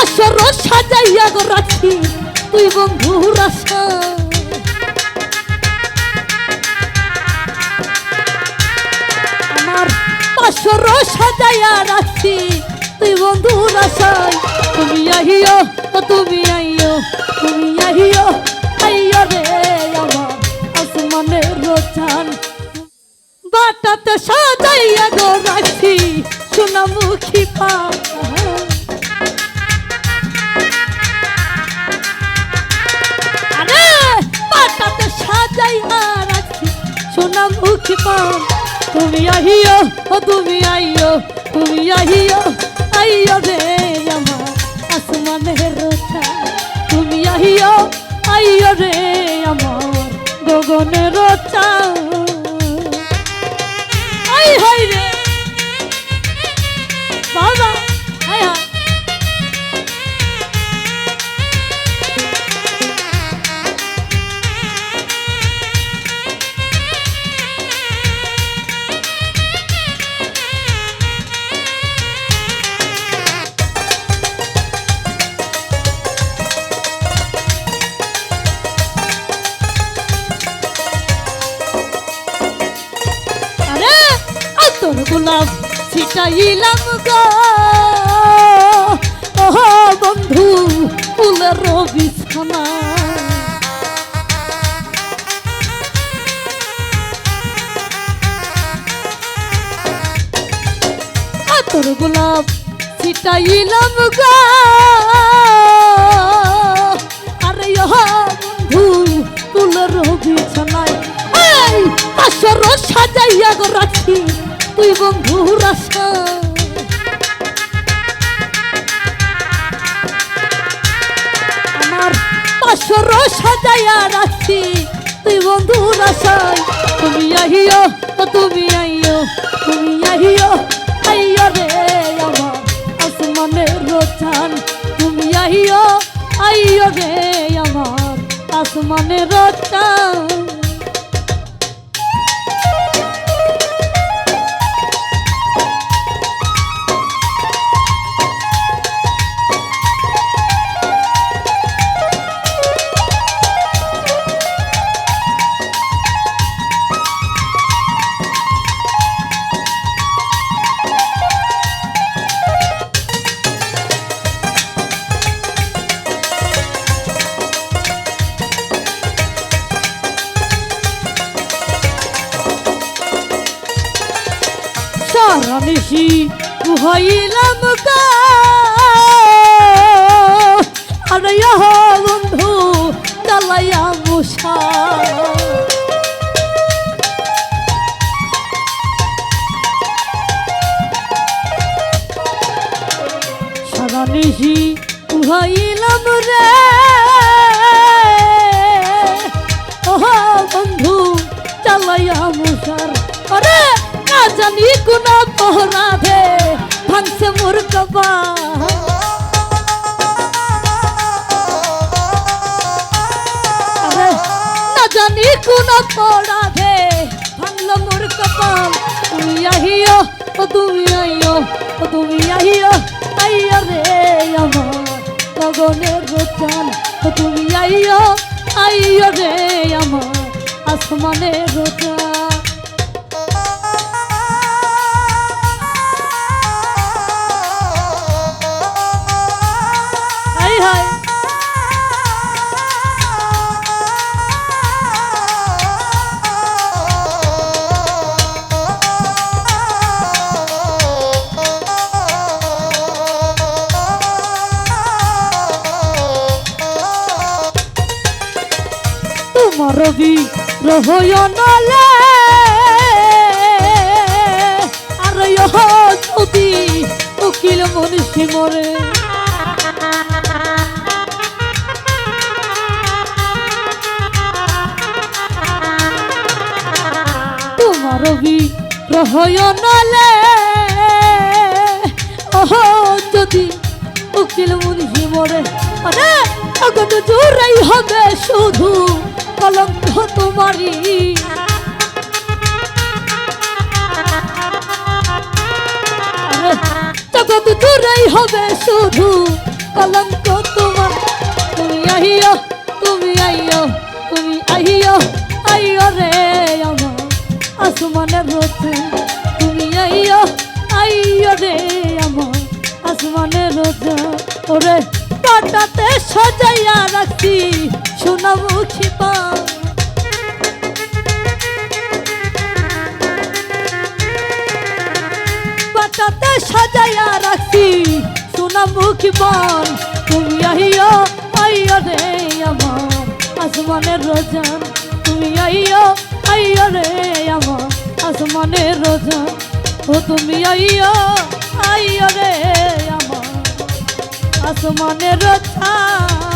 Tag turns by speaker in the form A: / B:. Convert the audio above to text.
A: আসর সাজাইয়া গো তুই বন্ধুর আশা আমার আসর সাজাইয়া রাখি। তুই তুমি আহিও তুমি আইও তুমি আহিও আইও রে আমার আসমানের রোচান বাটাতে সাজাইয়া গো রাখি, সোনামুখী পা সোনামুখী পান তুমি আহিও, ও তুমি আইও, তুমি আহিও, আইও রে আমার আসমানের রোচা তুমি আহিও, আইও রে আমার গগনের রোচা গোলাপ ছিটাইলাম গো। বন্ধু, ফুলের বিছানা। তোর গোলাপ ছিটাইলাম গো। আরে বন্ধু, ফুলের বিছানায়। আসর সাজাইয়া গো রাখি। তুই বন্ধু রাসা আমার পাশর সাজাইয়া রাখি তুই বন্ধু রাসাই তুমি আহিও, ও তুমি আইও, তুমি আহিও, আইও রে আমার আসমানের রোচান তুমি আহিও, আইও রে আমার আসমানের রোচান সারানিশি হইলাম আরে বন্ধু চালাইয়া মুসা সারানিশি হইলাম রে। ওহ বন্ধু চালাইয়া মুসার আরে জানি কোন অপরাধে ভাঙছে মোর কবা না জানি কোন অপরাধে ভাঙলো মোর কপাল তুমি আহিও ও তুমি আইও ও তুমি আহিও আইও রে আমার গগনের রোচান ও তুমি আইও আইও রে আমার আসমানের রোচান রবি রহয় নলে। আর যদি উকিল মনীষী মরে। তোমার রবি রহয় নলে। ওহ, যদি উকিল মুনিহি মরে। আরে অগন জোরাই হবে শুধু কলঙ্ক তোমারই। আরে জগৎ জোরাই হবে শুধু কলঙ্ক তোমার। তুমি আহিও তুমি আইও তুমি আহিও আইও রে আমার আসমানের রোদে তুমি আইও আইও রে আমার আসমানের রোদে ওরে পাটাতে সাজাইয়া রাখছি সোনামুখী পা পাটাতে সাজাইয়া রাখছি সোনামুখী বন তুমি আহিও আইও রে আমার আসমানের রোজান তুমি আইও আইও রে আমার আসমানের রোজান ও তুমি আইও আইও রে আসমানের রোজান